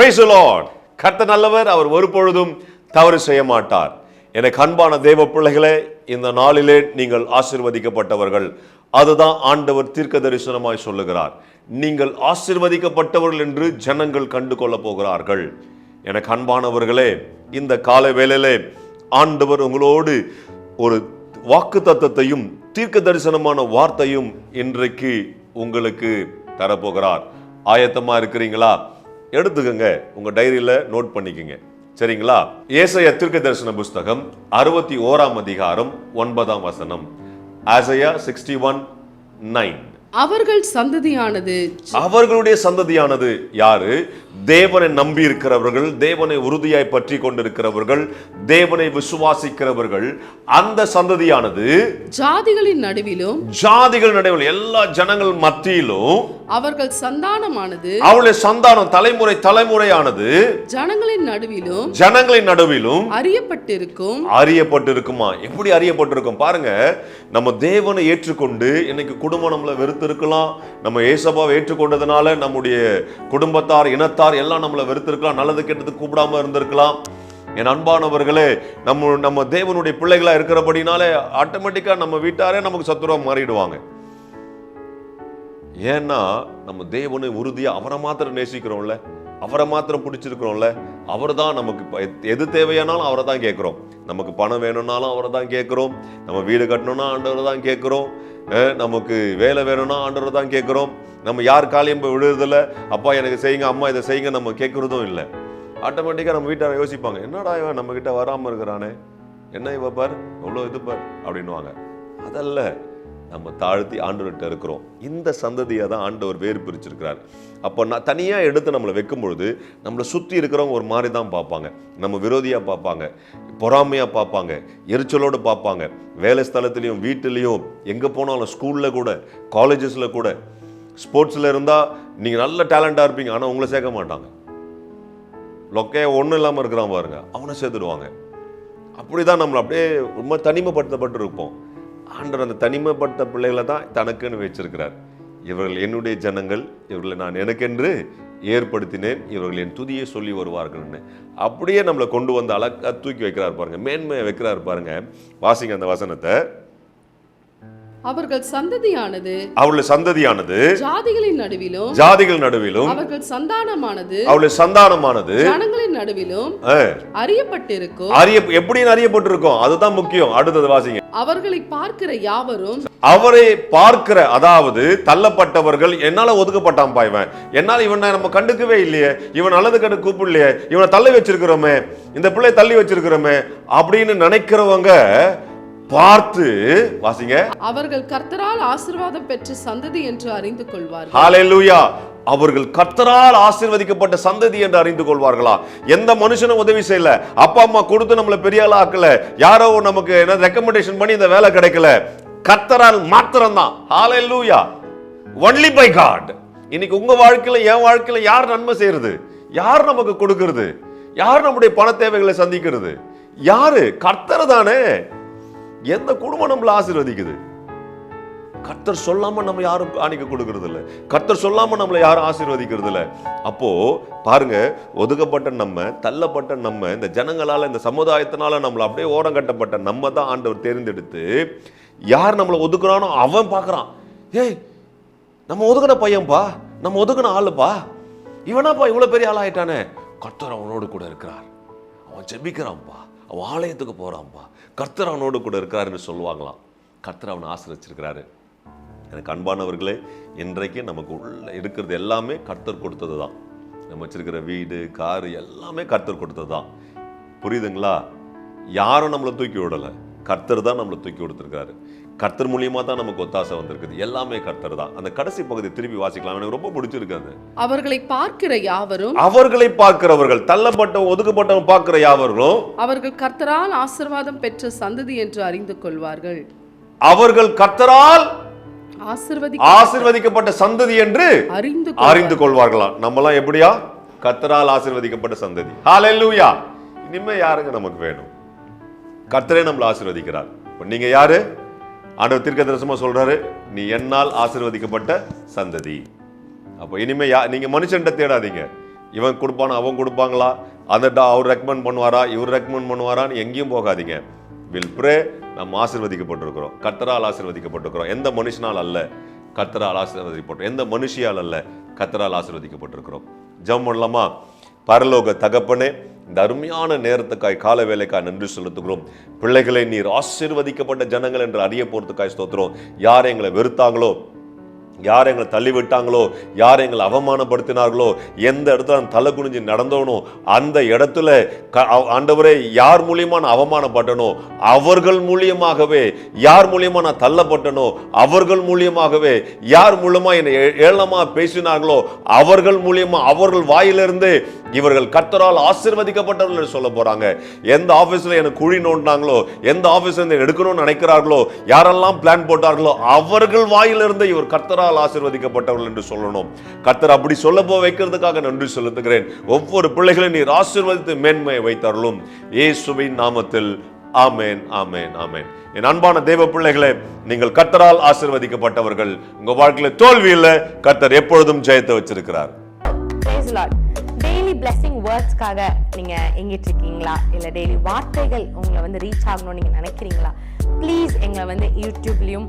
Price Lord கர்த்த நல்லவர் அவர் ஒரு பொழுதும் தவறு செய்ய மாட்டார். எனக்கு அன்பான தேவ பிள்ளைகளே இந்த நாளிலே நீங்கள் ஆசிர்வதிக்கப்பட்டவர்கள். அதுதான் ஆண்டவர் தீர்க்க தரிசனமாய் சொல்லுகிறார். நீங்கள் ஆசிர்வதிக்கப்பட்டவர்கள் என்று ஜனங்கள் கண்டு கொள்ளப் போகிறார்கள். எனக்கு அன்பானவர்களே இந்த கால வேளையிலே ஆண்டவர் உங்களோடு ஒரு வாக்கு தத்தத்தையும் தீர்க்க தரிசனமான வார்த்தையும் இன்றைக்கு உங்களுக்கு தரப்போகிறார். ஆயத்தமாக இருக்கிறீங்களா? எடுத்துக்கங்க. உங்க டைரியில நோட் பண்ணிக்கங்க. சரிங்களா? ஏசைய தீர்க்க தரிசன புஸ்தகம் அறுபத்தி ஓராம் அதிகாரம் ஒன்பதாம் வசனம். ஆசையா சிக்ஸ்டி ஒன் நைன் அவர்கள் சந்ததியானது அவர்களுடைய சந்ததியானது யாரு? தேவனை நம்பி இருக்கிறவர்கள் தேவனை உறுதியாய் பற்றி கொண்டிருக்கிறவர்கள் தேவனை விசுவாசிக்கிறவர்கள். அந்த சந்ததியானது ஜாதிகளின் நடுவிலும் ஜாதிகள் நடுவில் எல்லா ஜனங்கள் மத்தியிலும் அவர்கள் சந்தானமானது அவளுடைய சந்தானம் தலைமுறை தலைமுறையானது. ஜனங்களின் நடுவிலும் ஜனங்களின் நடுவிலும் அறியப்பட்டிருக்கும். அறியப்பட்டிருக்குமா? எப்படி அறியப்பட்டிருக்கும்? பாருங்க நம்ம தேவனை ஏற்றுக்கொண்டு இன்னைக்கு குடும்பம் நம்மளை வெறுத்திருக்கலாம். நம்ம ஏசபாவை ஏற்றுக்கொண்டதுனால நம்முடைய குடும்பத்தார் இனத்தார் எல்லாம் நம்மளை வெறுத்திருக்கலாம். நல்லது கெட்டது கூப்பிடாம இருந்திருக்கலாம். என் அன்பானவர்களே நம்ம நம்ம தேவனுடைய பிள்ளைகளா இருக்கிறபடினாலே ஆட்டோமேட்டிக்கா நம்ம வீட்டாரே நமக்கு சத்துருவா மாறிடுவாங்க. ஏன்னா நம்ம தேவனை உறுதியாக அவரை மாத்திரம் நேசிக்கிறோம்ல அவரை மாத்திரம் பிடிச்சிருக்கிறோம்ல அவர் தான் நமக்கு எத்- எது தேவையானாலும் அவரை தான் கேட்குறோம். நமக்கு பணம் வேணும்னாலும் அவரை தான் கேட்குறோம். நம்ம வீடு கட்டணும்னா ஆண்டவரை தான் கேட்குறோம். நமக்கு வேலை வேணும்னா ஆண்டவரை தான் கேட்குறோம். நம்ம யார் காலையும் போய் விழுறதில்ல. அப்பா எனக்கு செய்யுங்க அம்மா இதை செய்யுங்க நம்ம கேட்குறதும் இல்லை. ஆட்டோமேட்டிக்காக நம்ம வீட்டார யோசிப்பாங்க என்னடா இவன் நம்மக்கிட்ட வராமல் இருக்கிறானே? என்ன இவ பார்? அவ்வளோ இது பார்? அப்படின்னுவாங்க. அதல்ல நம்ம தாழ்த்தி ஆண்டவர்கிட்ட இருக்கிறோம். இந்த சந்ததியை தான் ஆண்டவர் வேறு பிரிச்சிருக்கிறார். அப்போ நான் தனியாக எடுத்து நம்மளை வைக்கும் பொழுது நம்மளை சுற்றி இருக்கிறவங்க ஒரு மாதிரி தான் பார்ப்பாங்க. நம்ம விரோதியாக பார்ப்பாங்க பொறாமையாக பார்ப்பாங்க எரிச்சலோடு பார்ப்பாங்க. வேலை ஸ்தலத்துலேயும் வீட்டிலையும் எங்கே போனாலும் ஸ்கூலில் கூட காலேஜஸில் கூட ஸ்போர்ட்ஸில் இருந்தால் நீங்கள் நல்ல டேலண்ட்டாக இருப்பீங்க. ஆனால் உங்களை சேர்க்க மாட்டாங்க. லொக்கைய ஒன்றும் இல்லாமல் இருக்கிறான் பாருங்க அவனை சேர்த்துடுவாங்க. அப்படி தான் நம்மளை அப்படியே ரொம்ப தனிமைப்படுத்தப்பட்டு இருப்போம் ஆண்டவர் அந்த தனிமைப்பட்ட பிள்ளைகளை தான் தனக்குன்னு வச்சிருக்கிறார். இவர்கள் என்னுடைய ஜனங்கள் இவர்களை நான் எனக்கென்று ஏற்படுத்தினேன் இவர்கள் என் துதியை சொல்லி வருவார்கள்னு. அப்படியே நம்மளை கொண்டு வந்து அழகாக தூக்கி வைக்கிறார் பாருங்க மேன்மையை வைக்கிறார் பாருங்க. வாசிங்க அந்த வசனத்தை. அவர்கள் சந்ததியானது அவளுடைய சந்ததியானது ஜாதிகளின் நடுவிலும் ஜாதிகள் நடுவிலும் அவர்கள் சந்தானமானது அவளுடைய சந்தானமானது ஜனங்களின் நடுவிலும் அறியப்பட்டிருக்கும். அறிய எப்படின்னு அறியப்பட்டிருக்கோம்? அதுதான் முக்கியம். அடுத்தது வாசிங்க. அவர்களை பார்க்கிற யாவரும் அவரை பார்க்கிற அதாவது தள்ளப்பட்டவர்கள் என்னால ஒதுக்கப்பட்டான்பா இவன். என்னால இவனை நம்ம கண்டுக்கவே இல்லையே. இவன் நல்லது கண்டு கூப்பிடலையே. இவனை தள்ளி வச்சிருக்கிறோமே. இந்த பிள்ளை தள்ளி வச்சிருக்கிறோமே. அப்படின்னு நினைக்கிறவங்க பார்த்து வாசிங்க. அவர்கள் கர்த்தரால் ஆசீர்வாதம் பெற்ற சந்ததி என்று அறிந்து கொள்வார்கள். ஹalleluya. அவர்கள் கர்த்தரால் ஆசீர்வதிக்கப்பட்ட சந்ததி என்று அறிந்து கொள்வார்களா? எந்த மனுஷனும் உதவி செய்யல. அப்பா அம்மா கொடுத்து நம்மள பெரிய ஆளா ஆக்கல. யாரோ நமக்கு என்ன ரெக்கமெண்டேஷன் பண்ணி இந்த வேலை கிடைக்கல. கர்த்தரால் மாத்திரம்தான். ஹalleluya. ஒன்லி பை காட் இன்னைக்கு உங்க வாழ்க்கையில என் வாழ்க்கையில யார் நன்மை செய்யறது? யார் நமக்கு கொடுக்கிறது? யார் நம்முடைய பண தேவைகளை சந்திக்கிறது? யாரு? கர்த்தர் தானே. எந்த குடும்பம் நம்மளை ஆசீர்வதிக்குது? கர்த்தர் சொல்லாம நம்ம யாரும் காணிக்க கொடுக்கறது இல்லை கர்த்தர் சொல்லாம நம்மளை யாரும் ஆசீர்வதிக்கிறது இல்லை அப்போ பாருங்க ஒதுக்கப்பட்ட நம்ம தள்ளப்பட்ட நம்ம இந்த ஜனங்களால இந்த சமுதாயத்தினால நம்மளை அப்படியே ஓரம் கட்டப்பட்ட நம்ம தான் ஆண்டவர் தேர்ந்தெடுத்து யார் நம்மளை ஒதுக்குறானோ அவன் பார்க்குறான். ஏய் நம்ம ஒதுக்குன பையன்பா? நம்ம ஒதுக்குன ஆளுப்பா? இவனாப்பா இவ்வளோ பெரிய ஆளாயிட்டானே? கர்த்தர் அவனோடு கூட இருக்கிறார். அவன் ஜெபிக்கிறான்ப்பா அவன் ஆலயத்துக்கு போகிறான்ப்பா கர்த்தர் அவனோடு கூட இருக்கிறாருன்னு சொல்லுவாங்களாம். கர்த்தர் அவனை ஆசிரிச்சிருக்கிறாரு எனக்கு அன்பானவர்களே இன்றைக்கு நமக்கு உள்ள இருக்கிறது எல்லாமே கர்த்தர் கொடுத்தது தான் நம்ம வச்சுருக்கிற வீடு காரு எல்லாமே கர்த்தர் கொடுத்தது தான் புரியுதுங்களா? யாரும் நம்மளை தூக்கி விடலை. கர்த்தர் தான் நம்மளை தூக்கி கொடுத்துருக்காரு. கர்த்தர் மூலியமா தான் நமக்கு ஒத்தாசை வந்திருக்குது. எல்லாமே கர்த்தர் தான். அந்த கடைசி பகுதி திருப்பி வாசிக்கலாம். எனக்கு ரொம்ப பிடிச்சிருக்கு அது. அவர்களை பார்க்கிற யாவரும் அவர்களை பார்க்கிறவர்கள் தள்ளப்பட்ட ஒதுக்கப்பட்டவன் பார்க்கிற யாவர்களும் அவர்கள் கர்த்தரால் ஆசீர்வாதம் பெற்ற சந்ததி என்று அறிந்து கொள்வார்கள். அவர்கள் கர்த்தரால் ஆசிர்வதி ஆசீர்வதிக்கப்பட்ட சந்ததி என்று அறிந்து அறிந்து கொள்வார்களாம் நம்மலாம் எப்படியா? கர்த்தரால் ஆசீர்வதிக்கப்பட்ட சந்ததி. ஹalleluya இனிமே யாருங்க நமக்கு வேணும்? கர்த்தரே நம்மளை ஆசீர்வதிக்கிறார். இப்போ நீங்கள் யாரு? ஆண்டவர் தீர்க்க தரிசனமாக சொல்கிறாரு நீ என்னால் ஆசீர்வதிக்கப்பட்ட சந்ததி. அப்போ இனிமேல் யா நீங்கள் மனுஷன்ட்ட தேடாதீங்க. இவன் கொடுப்பானா அவன் கொடுப்பாங்களா? அந்த டா அவர் ரெக்கமெண்ட் பண்ணுவாரா? இவர் ரெக்கமெண்ட் பண்ணுவாரான்னு எங்கேயும் போகாதீங்க. வில் ப்ரே நம்ம ஆசீர்வதிக்கப்பட்டிருக்கிறோம். கர்த்தரால் ஆசீர்வதிக்கப்பட்டிருக்கிறோம். எந்த மனுஷனால் அல்ல கர்த்தரால் ஆசீர்வதிக்கப்பட்டோம் எந்த மனுஷியால் அல்ல கர்த்தரால் ஆசீர்வதிக்கப்பட்டிருக்கிறோம். ஜெபம் பண்ணலாமா? பரலோக தகப்பனே இந்த அருமையான நேரத்துக்காய் கால வேலைக்காய் நன்றி செலுத்துகிறோம். பிள்ளைகளை நீர் ஆசீர்வதிக்கப்பட்ட ஜனங்கள் என்று அறிய போகிறதுக்காய் ஸ்தோத்திரம். யார் எங்களை வெறுத்தாங்களோ யார் எங்களை தள்ளி விட்டாங்களோ யார் எங்களை அவமானப்படுத்தினார்களோ எந்த இடத்துல நான் தலை குனிஞ்சு நடந்தோனோ அந்த இடத்துல க- ஆண்டவரே யார் மூலியமாக நான் அவமானப்பட்டனோ அவர்கள் மூலியமாகவே யார் மூலியமாக நான் தள்ளப்பட்டனோ அவர்கள் மூலியமாகவே யார் மூலமாக என்னை ஏ- பேசினார்களோ அவர்கள் மூலியமாக அவர்கள் வாயிலிருந்து இவர்கள் கர்த்தரால் ஆசிர்வதிக்கப்பட்டவர்கள் என்று சொல்ல போறாங்க. எந்த ஆபீஸ்ல எனக்கு குழி நோண்டினாங்களோ எந்த ஆபீஸ்ல இருந்து எடுக்கணும்னு நினைக்கிறார்களோ யாரெல்லாம் பிளான் போட்டார்களோ அவர்கள் வாயிலிருந்து இவர் கர்த்தரால் ஆசிர்வதிக்கப்பட்டவர்கள் என்று சொல்லணும். கர்த்தர் அப்படி சொல்ல போ வைக்கிறதுக்காக நன்றி செலுத்துகிறேன். ஒவ்வொரு பிள்ளைகளையும் நீர் ஆசிர்வதித்து மேன்மையை வைத்தார்களும் இயேசுவின் நாமத்தில். ஆமேன் ஆமேன் ஆமேன். என் அன்பான தெய்வ பிள்ளைகளே நீங்கள் கர்த்தரால் ஆசிர்வதிக்கப்பட்டவர்கள். உங்க வாழ்க்கையில தோல்வி இல்லை கர்த்தர் எப்பொழுதும் ஜெயத்தை வச்சிருக்கிறார். டெய்லி பிளெஸிங் வேர்ட்ஸ்க்காக நீங்கள் எங்கிட்டு இருக்கீங்களா இல்லை டெய்லி வார்த்தைகள் உங்களை வந்து ரீச் ஆகணும்னு நீங்கள் நினைக்கிறீங்களா? ப்ளீஸ் எங்களை வந்து யூடியூப்லேயும்